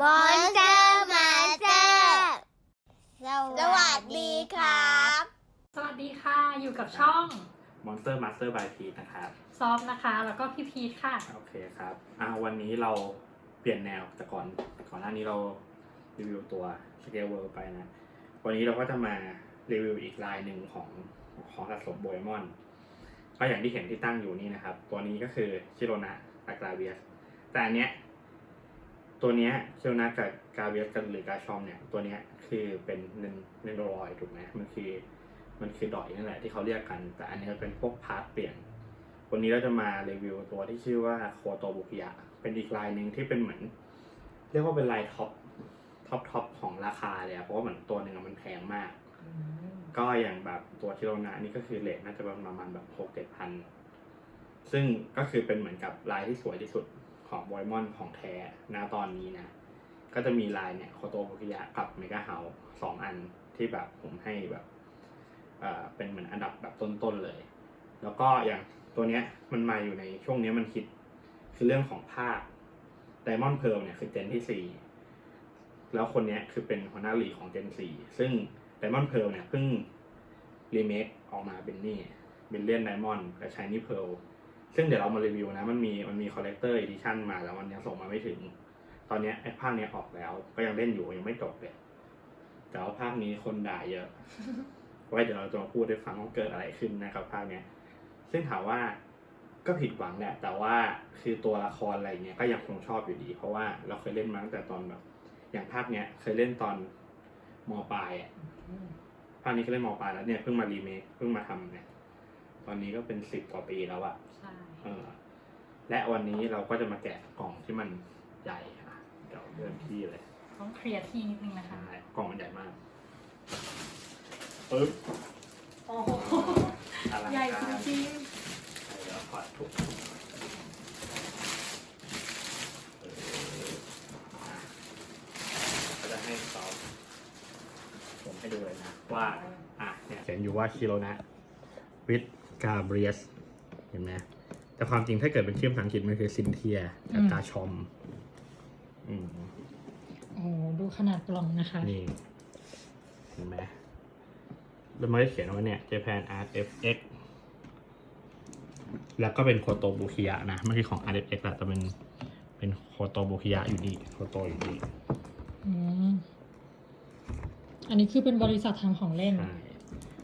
มอนสเตอร์มาสเตอร์สวัสดีครับ สวัสดีค่ะ อยู่กับช่อง Monster Master by p e t นะครับ ซอฟนะคะ แล้วก็พี่พีทค่ะ โอเคครับอ่าวันนี้เราเปลี่ยนแนวแต่ก่อนก่อนหน้านี้เรารีวิวตัว Scale World ไปนะ วันนี้เราก็จะมารีวิวอีกลายหนึ่งของของสะสมโบยมอน ก็อย่างที่เห็นที่ตั้งอยู่นี่นะครับ ตัวนี้ก็คือชิโรนะตากราเวียสแต่อันเนี้ย ตัวเนี้ยชิโรนะกับกาเวียสกันหรือกาชอมเนี่ยตัวเนี้ยคือเป็นเนนเนนโดรอยถูกไหมมันคือมันคือดอยนั่นแหละที่เขาเรียกกัน แต่อันนี้มันเป็นพวกพาร์ทเปลี่ยน วันนี้เราจะมารีวิวตัวที่ชื่อว่าโคโตบุคิยะเป็นอีกลายหนึ่งที่เป็นเหมือน เรียกว่าเป็นลายท็อปท็อปท็อปของราคาเลยอะเพราะว่าเหมือนตัวหนึ่งอะมันแพงมาก ก็อย่างแบบตัวทิโรนานี่ก็คือเลทน่าจะประมาณแบบหกเจ็ดพันซึ่งก็คือเป็นเหมือนกับลายที่สวยที่สุด ของบอยมอนของแท้ณตอนนี้นะ ก็จะมีลายเนี่ยโคโตบุคิยะกับเมกาเฮาสองอันที่แบบผมให้แบบเอ่อเป็นเหมือนอันดับแบบต้นๆเลย แล้วก็อย่างตัวเนี้ยมันมาอยู่ในช่วงเนี้ยมันฮิตคือเรื่องของภาคไดมอนด์เพ l เนี่ยคือเจนที่สี่แล้วคนเนี้ยคือเป็นหัวหน้าลีของเจนสี่ซึ่งไดมอนด์เพ l เนี่ยเพิ่งรีเมคออกมาเป็นนี่บิลเลียนไดมอนด์กับชายนี่เพ l ซึ่งเดี๋ยวเรามารีวิวนะ มันมีมันมีคอลเลกเตอร์อีดิชันมาแล้วมันยังส่งมาไม่ถึง ตอนนี้ไอ้ภาคเนี้ยออกแล้ว ก็ยังเล่นอยู่ยังไม่จบเลยแต่ว่าภาคนี้คนด่าเยอะ ไว้เดี๋ยวเราจะมาพูดให้ฟังว่าเกิดอะไรขึ้นนะครับภาคเนี้ย ซึ่งถามว่าก็ผิดหวังแหละ แต่ว่าคือตัวละครอะไรเงี้ยก็ยังคงชอบอยู่ดี เพราะว่าเราเคยเล่นมาตั้งแต่ตอนแบบ อย่างภาคเนี้ย เคยเล่นตอนมปลายอะภาคนี้เคยเล่นมปลายแล้วเนี่ยเพิ่งมารีเมคเพิ่งมาทำเนี่ย ตอนนี้ก็เป็นสิบกว่าปีแล้วอะใช่ เออและวันนี้เราก็จะมาแกะกล่องที่มันใหญ่อะเดี๋ยวเริ่มที่เลยต้องเคลียร์ที่นิดนึงนะคะใช่กล่องมันใหญ่มากปึ๊บโอ้โหอลังใหญ่การจริงเดี๋ยวขอถูกเอออะก็จะให้เขาผมให้ดูเลยนะ ว่า อะเนี่ยเขียนอยู่ว่าคิโลนะวิดกาเบรียสเห็นไหม แต่ความจริงถ้าเกิดเป็นชื่อภาษาอังกฤษมันคือซินเทียกับกาชอมอืมๆโอ้โหดูขนาดกล่องนะคะ นี่เห็นไหมแล้วมันก็เขียนว่าเนี่ย Japan Art FX แล้วก็เป็นโคโตบุคิยะนะ ไม่ใช่ของ Art FX แหละแต่เป็นเป็นโคโตบุคิยะอยู่ดีโคโตอยู่ดีอืมอันนี้คือเป็นบริษัททำของเล่นใช่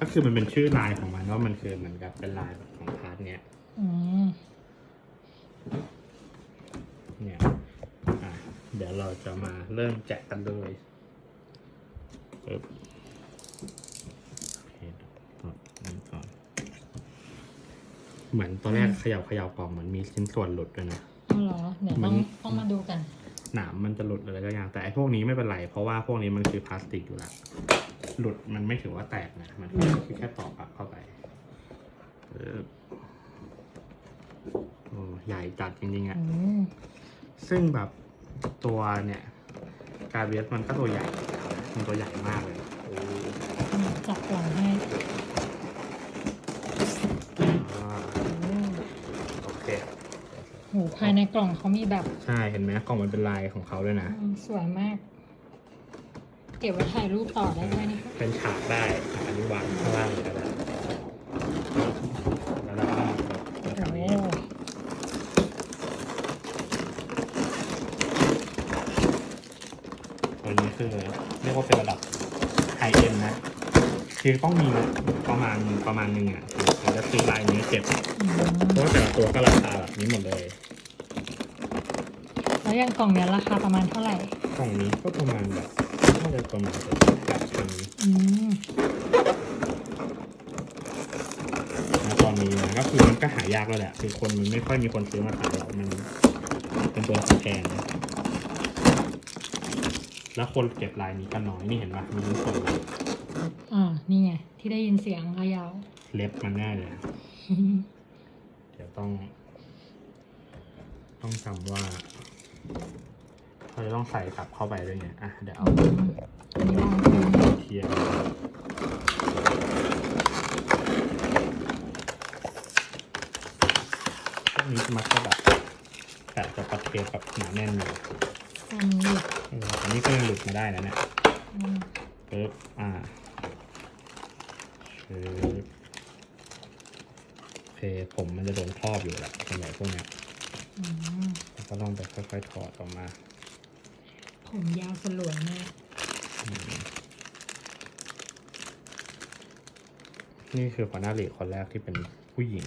ก็คือมันเป็นชื่อลายของมันว่ามันคือเหมือนกับเป็นลายแบบของพาร์ทเนี้ยอืม เนี่ยอะเดี๋ยวเราจะมาเริ่มแกะกันเลยปึ๊บโอเคกดนี่ก่อนเหมือนตอนแรกเขย่าเขย่ากล่องเหมือนมีชิ้นส่วนหลุดด้วยนะเอาเหรอเดี๋ยวมัต้อนงต้องมาดูกัน หนามมันจะหลุดอะไรก็อย่างแต่ไอ้พวกนี้ไม่เป็นไร เพราะว่าพวกนี้มันคือพลาสติกอยู่แล้วหลุดมันไม่ถือว่าแตกนะ มันคือแค่ต่อกลับเข้าไปเออ โอ้ใหญ่จัดจริงๆอะ่ะอืมซึ่งแบบตัวเนี่ยกาเบียสมันก็ตัวใหญ่อยู่แล้วนะมันตัวใหญ่มากเลยโอ้จับกล่องให้อ่าโอ้โอเคโหภายในกล่องเขามีแบบ ใช่เห็นไหมกล่องมันเป็นลายของเขาด้วยนะอืมสวยมาก เก็บไว้ถ่ายรูปต่อได้ด้วยนะคะเป็นฉากได้อะอันนี้วางข้างล่างเลยก็ได้แล้วเราก็มาเปิดแถว โอ้ นี้ ตัวนี้คือเรียกว่าเป็นระดับไฮเอ็นนะ คือต้องมีประมาณประมาณหนึ่งอะถึงถึงจะซื้อลายนี้เก็บอืมเพราะว่าแต่ละตัวก็ราคาแบบนี้หมดเลย แล้วอย่างกล่องเนี้ยราคาประมาณเท่าไหร่ กล่องนี้ก็ประมาณแบบน่าจะประมาณแปดพันอืมนะตอนนี้นะก็คือมันก็หายากแล้วแหละคือคนมันไม่ค่อยมีคนซื้อมาขายหรอกมันเป็นตัวราคาแพงนะ แล้วคนเก็บลายนี้ก็น้อยนี่เห็นปะมีชิ้นส่วนอ่านี่ไงที่ได้ยินเสียงเขยาว เล็บมันแน่เลย เดี๋ยวต้อง ต้องจำว่าเราจะต้องใส่กลับเข้าไปด้วยไงอะเดี๋ยวเอาอันนี้วางพื้นเทียนพวกนี้มักจะแบบแต่จะประเทศแบบหนาแน่นอยู่กั นหลุดเอออันนี้ก็ยังหลุดมาได้แล้วเนี่ยอืมปึ๊บอ่าชืบโอเคผมมันจะโดนครอบอยู่แหละส่วนใหญ่พวกเนี้ยอืมแล้วก็ลองไปค่อยๆถอดออกมา ผมยาวสลวยมากอืมนี่คือหัวหน้าเหล็กคนแรกที่เป็นผู้หญิง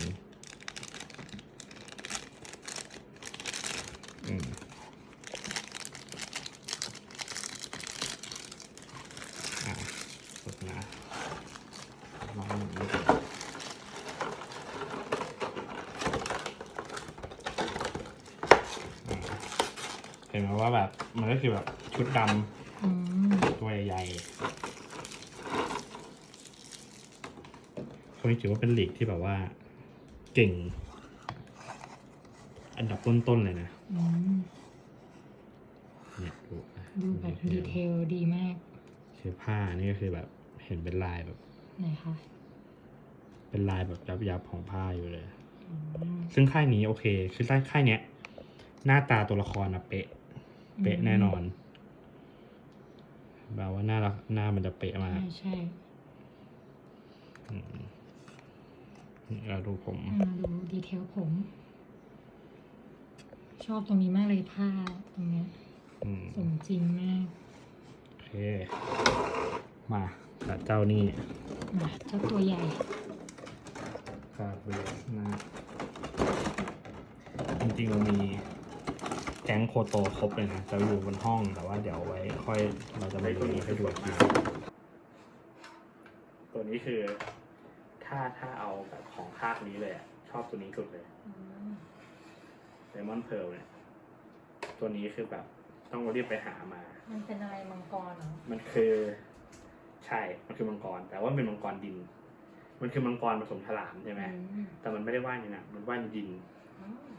อืมอะฝึกนะลองหนึ่งนิดอะเห็นไหมว่าแบบมันก็คือแบบชุดดอืมำตัวใหญ่ๆคนนี้ถือว่าเป็นหลีกที่แบบว่า เก่ง อันดับต้นๆเลยนะอืมเนี่ยดูนะดูแบบดีเทลดีมากคือผ้านี่ก็คือแบบเห็นเป็นลายแบบ ไหนคะเป็นลายแบบยับๆของผ้าอยู่เลย อืมซึ่งค่ายนี้โอเค คือค่ายค่ายเนี้ย หน้าตาตัวละครนะเป๊ะ เป๊ะแน่นอนแบบว่าหน้าละหน้ามันจะเป๊ะมาก ใช่ใช่อืมนี่เราดูผมอ่าดูดีเทลผม ชอบตรงนี้มากเลยผ้าตรงเนี้ยอืมสมจริงมาก โอเค มากับเจ้านี่มาเจ้าตัวใหญ่คาเวนะจริงๆเรามี แก๊งโคโตครบเลยนะจะอยู่บนห้องแต่ว่าเดี๋ยวไว้ค่อยเราจะไปดูให้ดูอีกทีตัวนี้คือ ถ้าถ้าเอาแบบของภาคนี้เลยอะชอบตัวนี้สุดเลยไดมอนด์เพลเนี่ยตัวนี้คือแบบต้องรีบไปหามา มันเป็นอะไรมังกรเหรอ มันคือ ใช่ มันคือมังกร แต่ว่ามันเป็นมังกรดิน มันคือมังกรผสมฉลามใช่ไหมอืมแต่มันไม่ได้ว่ายในน้ำมันว่ายในดินอ๋อ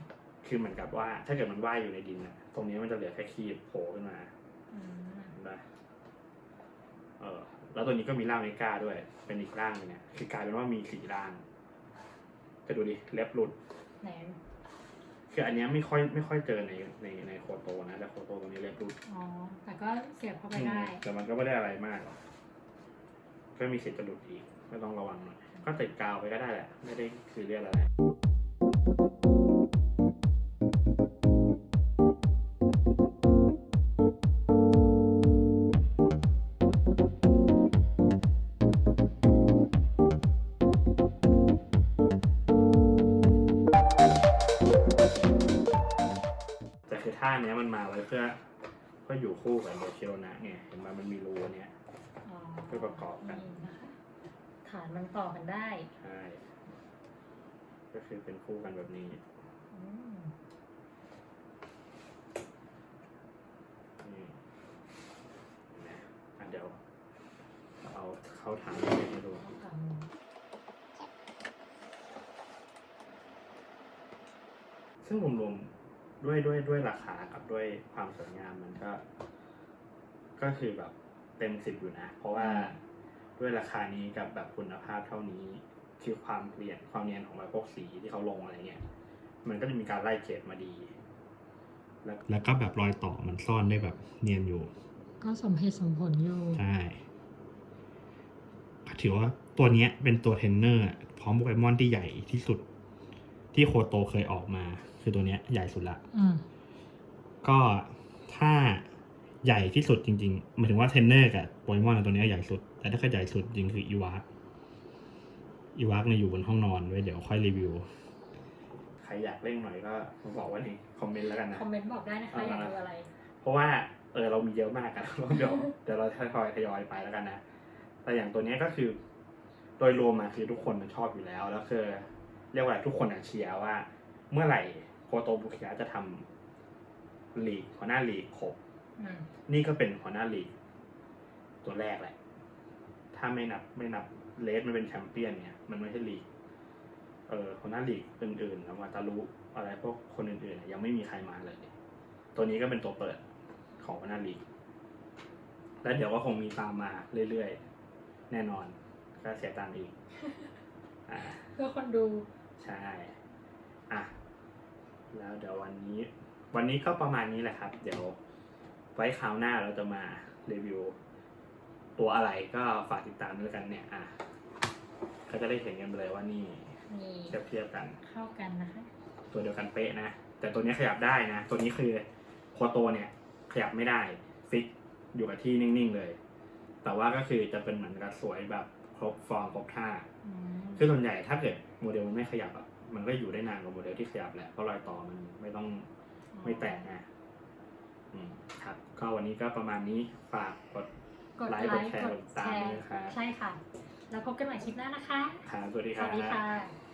คือเหมือนกับว่าถ้าเกิดมันว่ายอยู่ในดินอะตรงนี้มันจะเหลือแค่ครีบโผล่ขึ้นมาอืมเห็นปะเออ แล้วตัวนี้ก็มีร่างเมกาด้วย เป็นอีกร่างหนึงเนี่ย คือกลายเป็นว่ามีสี่ร่างจะดูดิเล็บหลุด ไหนคืออันเนี้ยไม่ค่อยไม่ค่อยเจอในในในโคโตนะแต่โคโตตรงนี้เล็บหลุดอ๋อ แต่ก็เสียบเข้าไปได้ อืมแต่มันก็ไม่ได้อะไรมากหรอกก็มีสิทธิ์จะหลุดอีกก็ต้องระวังหน่อยก็ติดกาวไปก็ได้แหละ ไม่ได้คือเรียกอะไร มันมาไว้เพื่อเพื่ออยู่คู่กับโดเชลนะไงเห็นไหมมันมีรูเนี้ย อ๋อเพื่อประกอบกันนี่นะคะฐานมันต่อกันได้ใช่ก็คือเป็นคู่กันแบบนี้อืมนี่เห็นไหมอะเดี๋ยวเอาเข้าถังให้ดู เอากลับมาซึ่งรวมๆ ด้วยด้วยด้วยราคากับด้วยความสวยงามมันก็ ก็คือแบบเต็มสิบอยู่นะ เพราะว่าด้วยราคานี้กับแบบคุณภาพเท่านี้คือความเปลี่ยนความเนียนของแบบพวกสีที่เขาลงอะไรเงี้ยมันก็จะมีการไล่เกรดมาดี แล้วแล้วก็แบบรอยต่อมันซ่อนได้แบบเนียนอยู่ ก็สมเหตุสมผลอยู่ใช่ถือว่าตัวเนี้ยเป็นตัวเทรนเนอร์อะพร้อมโปเกมอนที่ใหญ่ที่สุด ที่โคโตเคยออกมา คือตัวเนี้ยใหญ่สุดละอืมก็ถ้าใหญ่ที่สุดจริงๆหมายถึงว่าเทรนเนอร์กับโปเกมอนตัวเนี้ยใหญ่สุด แต่ถ้าเกิดใหญ่สุดจริงคืออีวากอีวากเนี่ยอยู่บนห้องนอนไว้เดี๋ยวค่อยรีวิว ใครอยากเล่นหน่อยก็มาบอกว่าในคอมเมนต์แล้วกันนะ คอมเมนต์บอกได้นะคะอยากดูอะไร เพราะว่าเออเรามีเยอะมากอะเดี๋ยวเดี๋ยวเราค่อยๆทยอยไปแล้วกันนะ แต่อย่างตัวเนี้ยก็คือ โดยรวมมาคือทุกคนมันชอบอยู่แล้ว แล้วคือ เรียกว่าอะไรทุกคนอะเชียร์ว่า เมื่อไหร่ โคโตบุคิยะจะทำลีกหัวหน้าลีกครบอืมนี่ก็เป็นหัวหน้าลีก ตัวแรกแหละ ถ้าไม่นับไม่นับเลสมันเป็นแชมเปี้ยนเนี่ย มันไม่ใช่ลีก เออหัวหน้าลีกอื่นๆแล้วมาตาลุอะไรพวกคนอื่นๆเนี่ยยังไม่มีใครมาเลย ตัวนี้ก็เป็นตัวเปิดของหัวหน้าลีก แล้วเดี๋ยวก็คงมีตามมาเรื่อยๆ แน่นอน ก็เสียตังค์อีกอ่าเพื่อคนดู ใช่ อะ แล้วเดี๋ยววันนี้ วันนี้ก็ประมาณนี้แหละครับ เดี๋ยวไว้คราวหน้าเราจะมารีวิว ตัวอะไรก็ฝากติดตามด้วยกันเนี่ยอะก็จะได้เห็นกันเลยว่านี่นี่เทียบเทียบกัน เข้ากันนะคะ ตัวเดียวกันเป๊ะนะ แต่ตัวนี้ขยับได้นะ ตัวนี้คือพอโตเนี่ยขยับไม่ได้ฟิกอยู่กับที่นิ่งๆเลย แต่ว่าก็คือจะเป็นเหมือนกับสวยแบบครบฟอร์มครบท่าอืมคือส่วนใหญ่ถ้าเกิดโมเดลมันไม่ขยับอะ มันก็อยู่ได้นานกว่าโมเดลที่ขยับแหละเพราะรอยต่อมันไม่ต้องไม่แตกนะอืมครับก็วันนี้ก็ประมาณนี้ฝากกดกดไลไลค์ค์กดแชร์กดกดติดตามแชร์ด้วยนะครับใช่ค่ะ แล้วพบกันใหม่คลิปหน้านะคะ ครับสวัสดีสครับวัสดีค่ะ